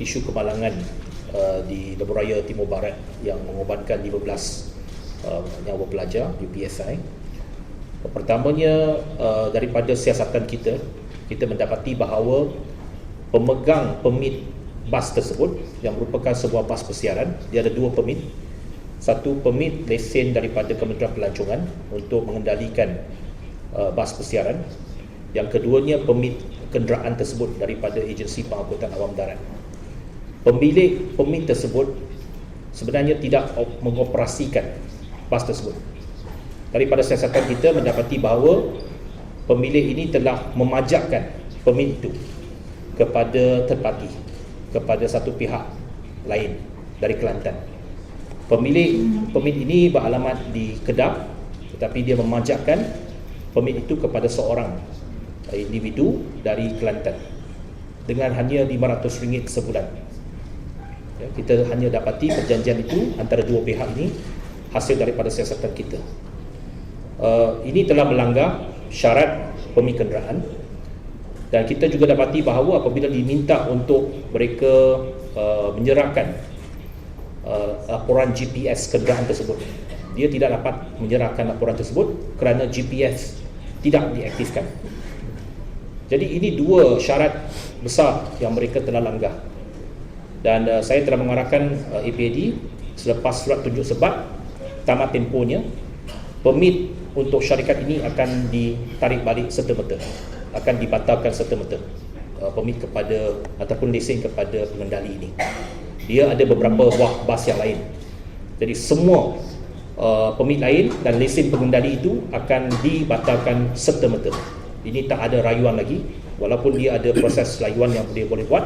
isu kemalangan uh, di Lebuh Raya Timur Barat yang mengorbankan 15 uh, nyawa pelajar UPSI. Pertamanya uh, daripada siasatan kita, kita mendapati bahawa pemegang permit bas tersebut yang merupakan sebuah bas persiaran, dia ada dua permit. Satu permit lesen daripada Kementerian Pelancongan untuk mengendalikan uh, bas persiaran. Yang keduanya permit kenderaan tersebut daripada agensi pengangkutan awam darat. Pemilik permit tersebut sebenarnya tidak mengoperasikan bas tersebut. Daripada siasatan kita mendapati bahawa pemilik ini telah memajakkan permit itu kepada third party, kepada satu pihak lain dari Kelantan. Pemilik permit ini beralamat di Kedah tetapi dia memajakkan permit itu kepada seorang individu dari Kelantan dengan hanya RM500 sebulan. Ya, kita hanya dapati perjanjian itu antara dua pihak ini hasil daripada siasatan kita. Uh, ini telah melanggar syarat pemilik kenderaan dan kita juga dapati bahawa apabila diminta untuk mereka uh, menyerahkan uh, laporan GPS kenderaan tersebut dia tidak dapat menyerahkan laporan tersebut kerana GPS tidak diaktifkan jadi ini dua syarat besar yang mereka telah langgar. Dan uh, saya telah mengarahkan uh, APAD selepas surat tunjuk sebab tamat tempohnya permit untuk syarikat ini akan ditarik balik serta-merta. Akan dibatalkan serta-merta uh, permit kepada ataupun lesen kepada pengendali ini. Dia ada beberapa buah bas yang lain. Jadi semua uh, permit lain dan lesen pengendali itu akan dibatalkan serta-merta. Ini tak ada rayuan lagi. Walaupun dia ada proses layuan yang dia boleh buat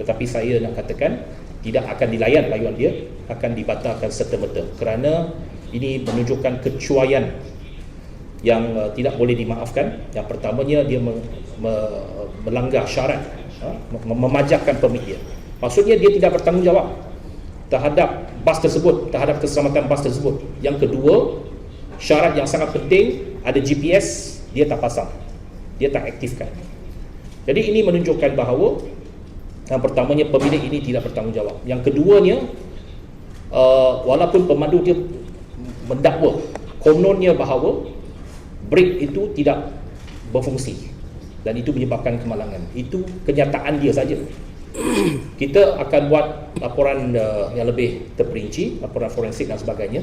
tetapi saya nak katakan tidak akan dilayan layuan dia akan dibatalkan serta-merta. Kerana ini menunjukkan kecuaian yang uh, tidak boleh dimaafkan. Yang pertamanya dia me, me, melanggar syarat ha, memajakkan permit dia. Maksudnya dia tidak bertanggungjawab terhadap bas tersebut terhadap keselamatan bas tersebut. Yang kedua syarat yang sangat penting ada GPS dia tak pasang. Dia tak aktifkan. Jadi ini menunjukkan bahawa yang pertamanya pemilik ini tidak bertanggungjawab. Yang keduanya uh, walaupun pemandu dia mendakwa kononnya bahawa brake itu tidak berfungsi dan itu menyebabkan kemalangan. Itu kenyataan dia saja. Kita akan buat laporan uh, yang lebih terperinci laporan forensik dan sebagainya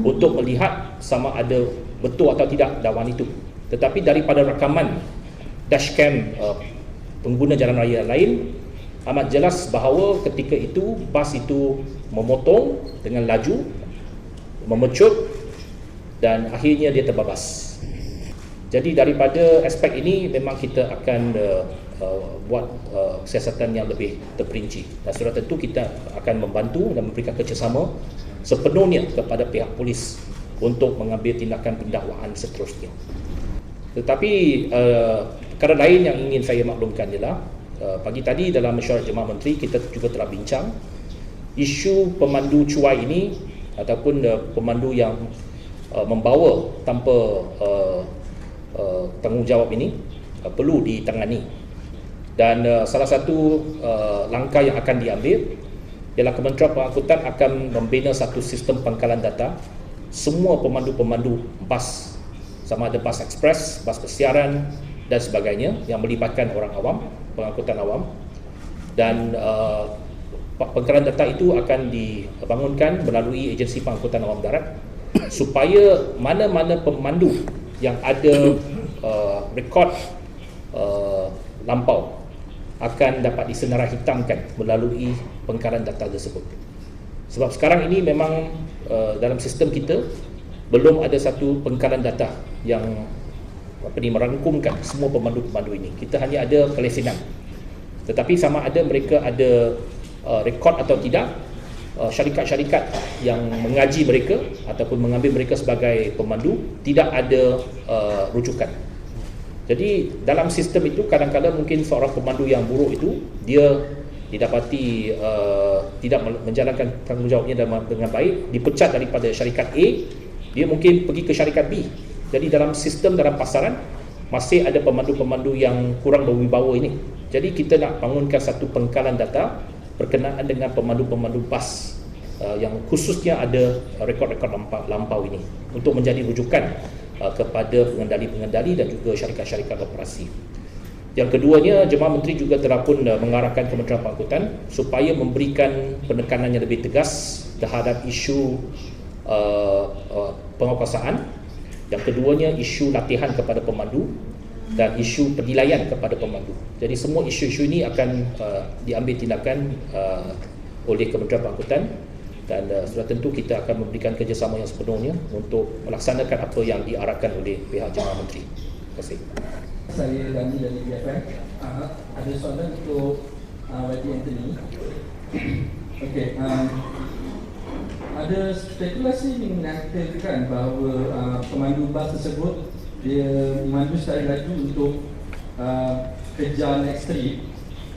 untuk melihat sama ada betul atau tidak dakwaan itu. Tetapi daripada rakaman dashcam uh, pengguna jalan raya lain amat jelas bahawa ketika itu bas itu memotong dengan laju memecut dan akhirnya dia terbabas jadi daripada aspek ini memang kita akan uh, uh, buat uh, siasatan yang lebih terperinci dan sudah tentu kita akan membantu dan memberikan kerjasama sepenuhnya kepada pihak polis untuk mengambil tindakan pendakwaan seterusnya. Tetapi uh, perkara lain yang ingin saya maklumkan ialah uh, pagi tadi dalam mesyuarat jemaah menteri kita juga telah bincang isu pemandu cuai ini ataupun uh, pemandu yang uh, membawa tanpa uh, uh, tanggungjawab ini uh, perlu ditangani. Dan uh, salah satu uh, langkah yang akan diambil ialah Kementerian Pengangkutan akan membina satu sistem pangkalan data. Semua pemandu-pemandu bas sama ada bas ekspres, bas persiaran dan sebagainya yang melibatkan orang awam, pengangkutan awam dan uh, pengkalan data itu akan dibangunkan melalui agensi pengangkutan awam darat supaya mana-mana pemandu yang ada uh, rekod uh, lampau akan dapat disenarai hitamkan melalui pengkalan data tersebut. Sebab sekarang ini memang uh, dalam sistem kita belum ada satu pengkalan data yang apa ni merangkumkan semua pemandu-pemandu ini. Kita hanya ada kelesinan. Tetapi sama ada mereka ada uh, rekod atau tidak, uh, syarikat-syarikat yang mengaji mereka ataupun mengambil mereka sebagai pemandu tidak ada uh, rujukan. Jadi dalam sistem itu kadang-kadang mungkin seorang pemandu yang buruk itu dia didapati uh, tidak menjalankan tanggungjawabnya dengan baik, dipecat daripada syarikat A dia mungkin pergi ke syarikat B jadi dalam sistem dalam pasaran masih ada pemandu-pemandu yang kurang berwibawa ini jadi kita nak bangunkan satu pengkalan data berkenaan dengan pemandu-pemandu bas uh, yang khususnya ada rekod-rekod lampau, lampau ini untuk menjadi rujukan uh, kepada pengendali-pengendali dan juga syarikat-syarikat operasi. Yang keduanya, Jemaah Menteri juga telah pun uh, mengarahkan Kementerian Pangkutan supaya memberikan penekanan yang lebih tegas terhadap isu uh, uh, penguasaan. Yang keduanya, isu latihan kepada pemandu dan isu penilaian kepada pemandu. Jadi semua isu-isu ini akan uh, diambil tindakan uh, oleh Kementerian Pangkutan dan uh, sudah tentu kita akan memberikan kerjasama yang sepenuhnya untuk melaksanakan apa yang diarahkan oleh pihak Jemaah Menteri. Terima kasih. Saya Dani dari BFM. Uh, ada soalan untuk uh, YB Anthony. Okey, um, ada spekulasi mengatakan bahawa uh, pemandu bas tersebut dia memandu secara laju untuk uh, kejar next trip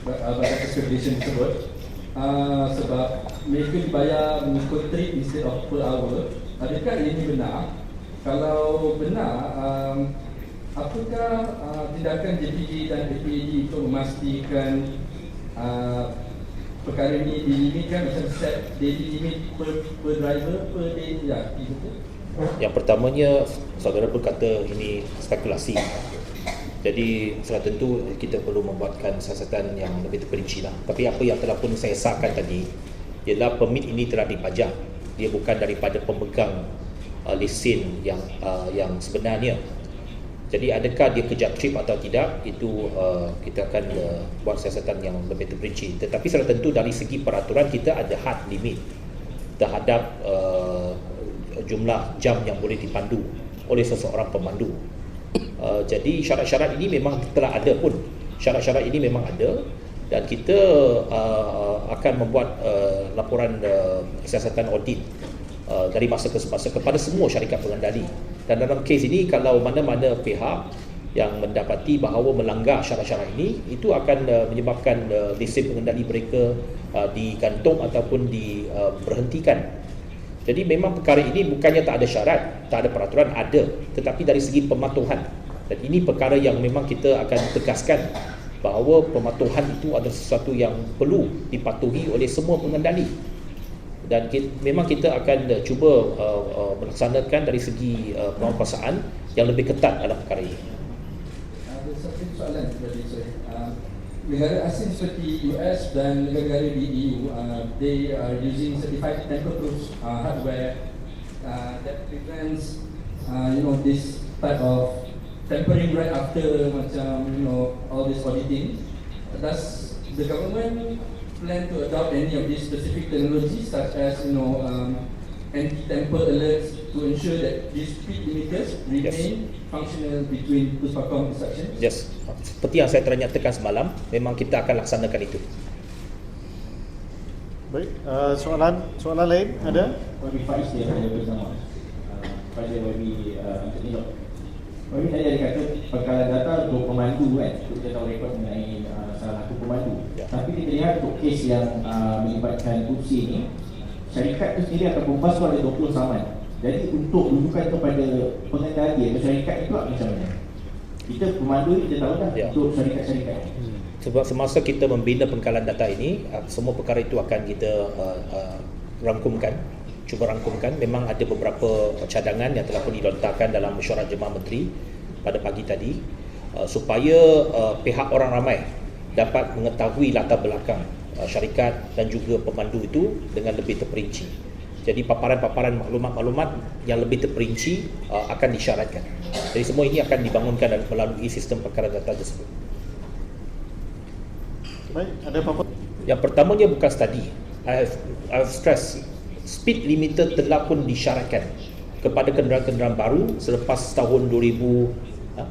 uh, batas expedition tersebut. Uh, sebab mereka dibayar mengikut trip instead of per hour. Adakah ini benar? Kalau benar um, apakah uh, tindakan JPG dan APAG untuk memastikan uh, perkara ini dilimitkan macam set daily limit per, per driver per day ya? Yang pertamanya saudara berkata ini spekulasi. Jadi sudah tentu kita perlu membuatkan siasatan yang lebih terperinci lah. Tapi apa yang telah pun saya sahkan tadi ialah permit ini telah dipajak. Dia bukan daripada pemegang uh, lesen yang uh, yang sebenarnya. Jadi adakah dia kejar trip atau tidak itu uh, kita akan uh, buat siasatan yang lebih terperinci. Tetapi sudah tentu dari segi peraturan kita ada hard limit terhadap uh, jumlah jam yang boleh dipandu oleh seseorang pemandu. Uh, jadi syarat-syarat ini memang telah ada pun. Syarat-syarat ini memang ada dan kita uh, akan membuat uh, laporan uh, siasatan audit uh, dari masa ke semasa kepada semua syarikat pengendali. Dan dalam kes ini kalau mana-mana pihak yang mendapati bahawa melanggar syarat-syarat ini itu akan uh, menyebabkan uh, lesen pengendali mereka uh, digantung ataupun diberhentikan uh, jadi memang perkara ini bukannya tak ada syarat, tak ada peraturan, ada. Tetapi dari segi pematuhan. Dan ini perkara yang memang kita akan tegaskan bahawa pematuhan itu adalah sesuatu yang perlu dipatuhi oleh semua pengendali. Dan kita, memang kita akan uh, cuba uh, uh, melaksanakan dari segi uh, penguasaan yang lebih ketat dalam perkara ini. Ada satu soalan dari saya. Uh, negara asing seperti US dan negara-negara di EU, uh, they are using certified tamper-proof uh, hardware uh, that prevents, uh, you know, this type of tampering right after macam, you know, all this auditing. Does the government plan to adopt any of these specific technologies, such as, you know, um, anti-tamper alerts to ensure that these speed limiters remain yes. functional between Puspakom instructions? Yes. Seperti yang saya telah nyatakan semalam memang kita akan laksanakan itu. Baik uh, soalan soalan lain ada? Wabi Faiz dia ada bersama. Pada Wabi Anthony Lok Wabi tadi ada kata perkara data untuk pemandu kan kita tahu rekod mengenai uh, salah satu pemandu ya. tapi kita lihat untuk kes yang uh, melibatkan kursi ini syarikat itu sendiri akan berubah ada 20 saman jadi untuk rujukan kepada pengendali atau syarikat itu macam mana kita pemandu kita tahu dah ya. untuk syarikat-syarikat hmm. sebab semasa kita membina pengkalan data ini uh, semua perkara itu akan kita uh, uh, rangkumkan cuba rangkumkan memang ada beberapa cadangan yang telah pun dilontarkan dalam mesyuarat jemaah menteri pada pagi tadi uh, supaya uh, pihak orang ramai dapat mengetahui latar belakang uh, syarikat dan juga pemandu itu dengan lebih terperinci jadi paparan-paparan maklumat-maklumat yang lebih terperinci uh, akan disyaratkan. Jadi semua ini akan dibangunkan dan melalui sistem perkara data tersebut. Baik, ada apa-apa? Yang pertamanya bukan study. I have, I have stress speed limiter telah pun disyaratkan kepada kenderaan-kenderaan baru selepas tahun 2000 ha?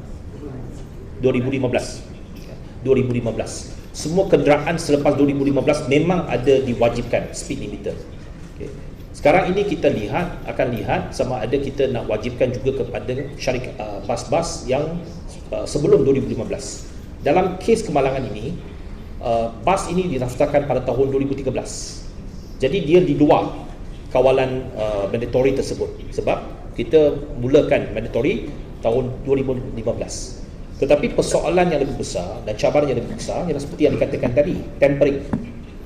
2015. 2015. Semua kenderaan selepas 2015 memang ada diwajibkan speed limiter. Sekarang ini kita lihat akan lihat sama ada kita nak wajibkan juga kepada syarikat uh, bas-bas yang uh, sebelum 2015. Dalam kes kemalangan ini, uh, bas ini diraftarkan pada tahun 2013. Jadi dia di luar kawalan uh, mandatory tersebut sebab kita mulakan mandatory tahun 2015. Tetapi persoalan yang lebih besar dan cabaran yang lebih besar ialah seperti yang dikatakan tadi, tempering.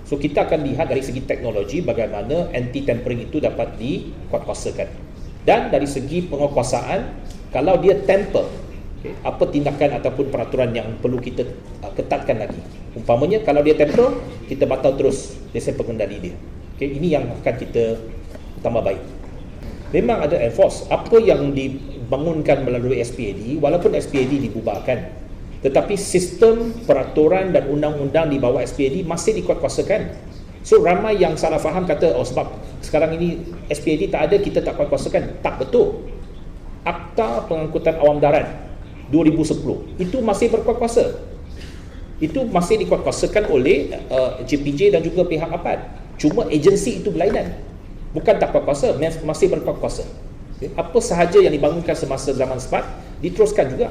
So kita akan lihat dari segi teknologi bagaimana anti tampering itu dapat dikuatkuasakan. Dan dari segi penguasaan kalau dia tamper okay, apa tindakan ataupun peraturan yang perlu kita uh, ketatkan lagi. Umpamanya kalau dia tamper kita batal terus lesen pengendali dia. Okay, ini yang akan kita tambah baik. Memang ada enforce apa yang dibangunkan melalui SPAD walaupun SPAD dibubarkan tetapi sistem peraturan dan undang-undang di bawah SPAD masih dikuatkuasakan. So ramai yang salah faham kata oh sebab sekarang ini SPAD tak ada kita tak kuatkuasakan. Tak betul. Akta Pengangkutan Awam Darat 2010 itu masih berkuatkuasa. Itu masih dikuatkuasakan oleh uh, JPJ dan juga pihak APAD. Cuma agensi itu berlainan. Bukan tak mas- masih berkuatkuasa. Okay. Apa sahaja yang dibangunkan semasa zaman SPAT diteruskan juga.